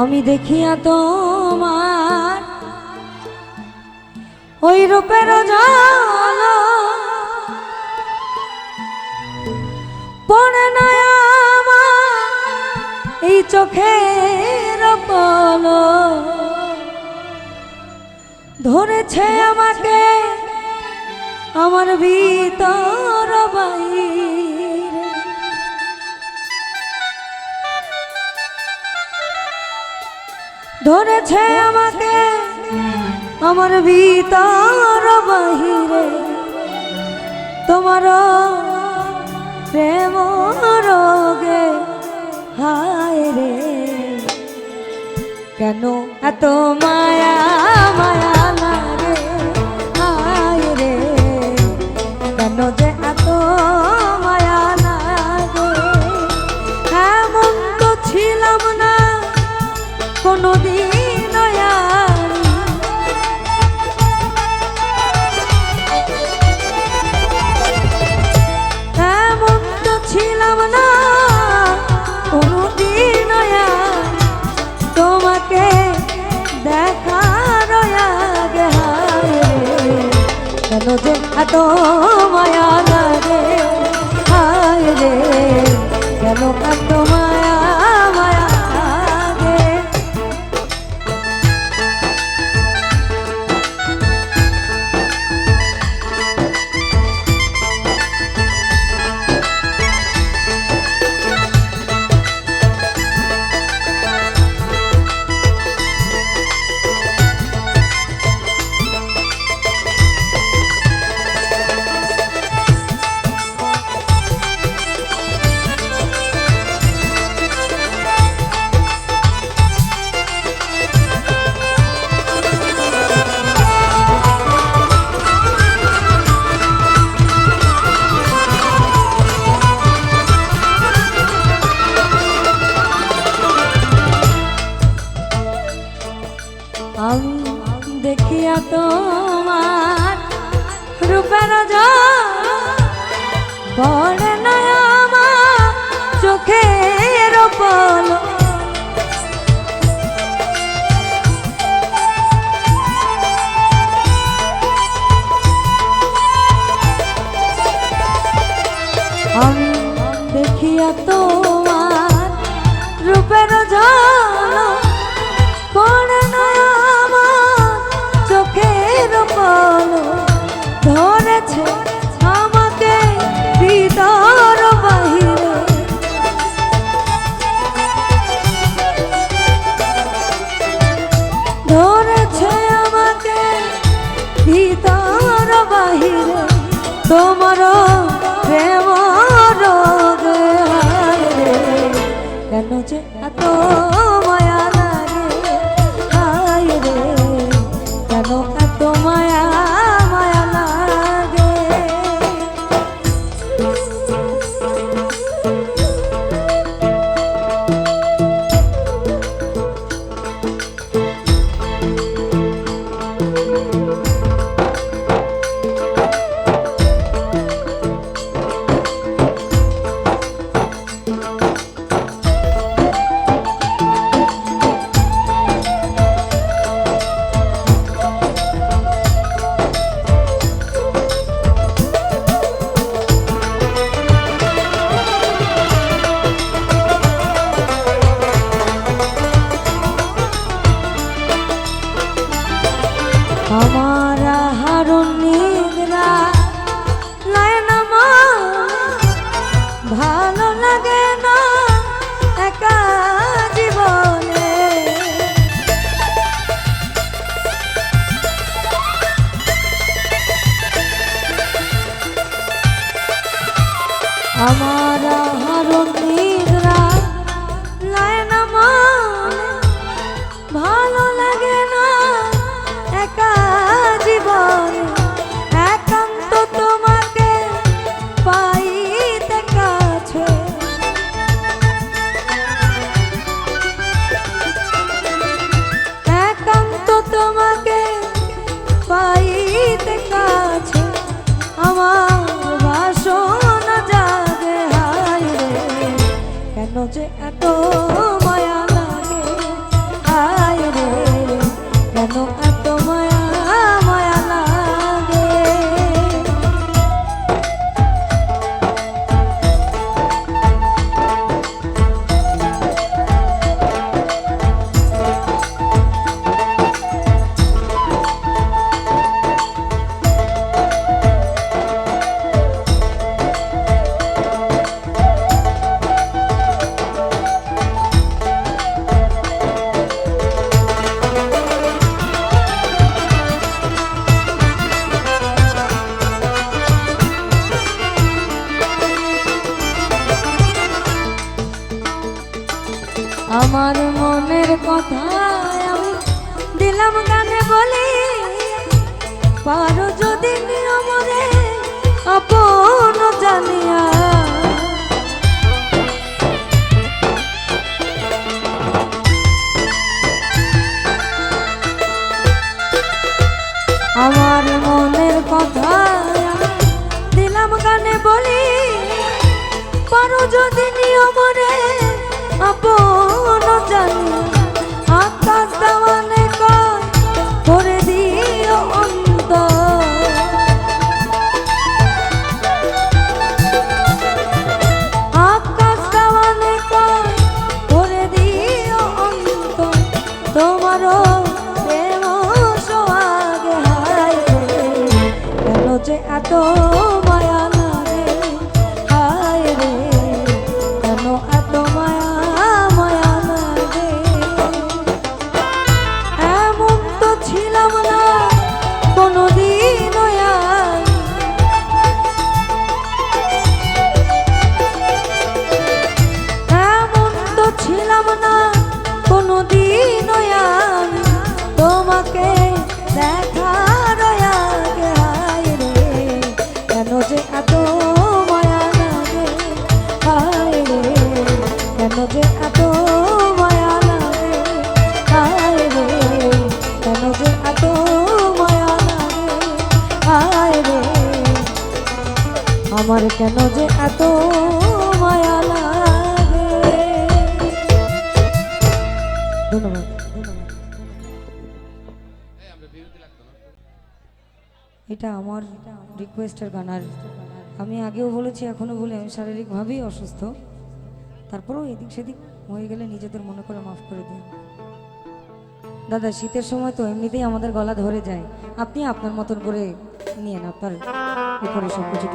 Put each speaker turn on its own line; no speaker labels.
আমি দেখিয়া তোমার ওই রূপের পড়ে নয়া এই চোখের পল। ধরেছে আমাকে আমার ভিতর বাই ধরেছে আমাকে আমার ভিতর বাহিরে। তোমার প্রেম রোগে হায় রে কেন এত মা 多。প্রিয়া তোমার রূপের বড় ভিতর বাহিরে তোমার প্রেম কেন যে এত Come on. se. আমার মনের কথা আমি দিলাম গানে বলি। পারো যদি নিয়মরে আপন জানিয়া। আমার মনের কথা দিলাম গানে বলি। পারো যদি নিয়মরে আপন জানি আকাশ দেওয়ানে কয় করে দিও অন্ত আকাশ দেওয়ানে কয় করে দিও অন্ত তোমারও প্রেম সোহাগে হায় রে। কেন যে এত আমার কেন যে এত মায়া লাগে? ধন্যবাদ এটা আমার রিকোয়েস্টের গান, আর আমি আগেও বলেছি, এখনও বলি, আমি শারীরিকভাবেই অসুস্থ। তারপরেও এদিক সেদিক হয়ে গেলে নিজেদের মনে করে মাফ করে দিন। দাদা, শীতের সময় তো এমনিতেই আমাদের গলা ধরে যায়। আপনি আপনার মতন করে নিয়েন, আপনার উপরে সব কিছু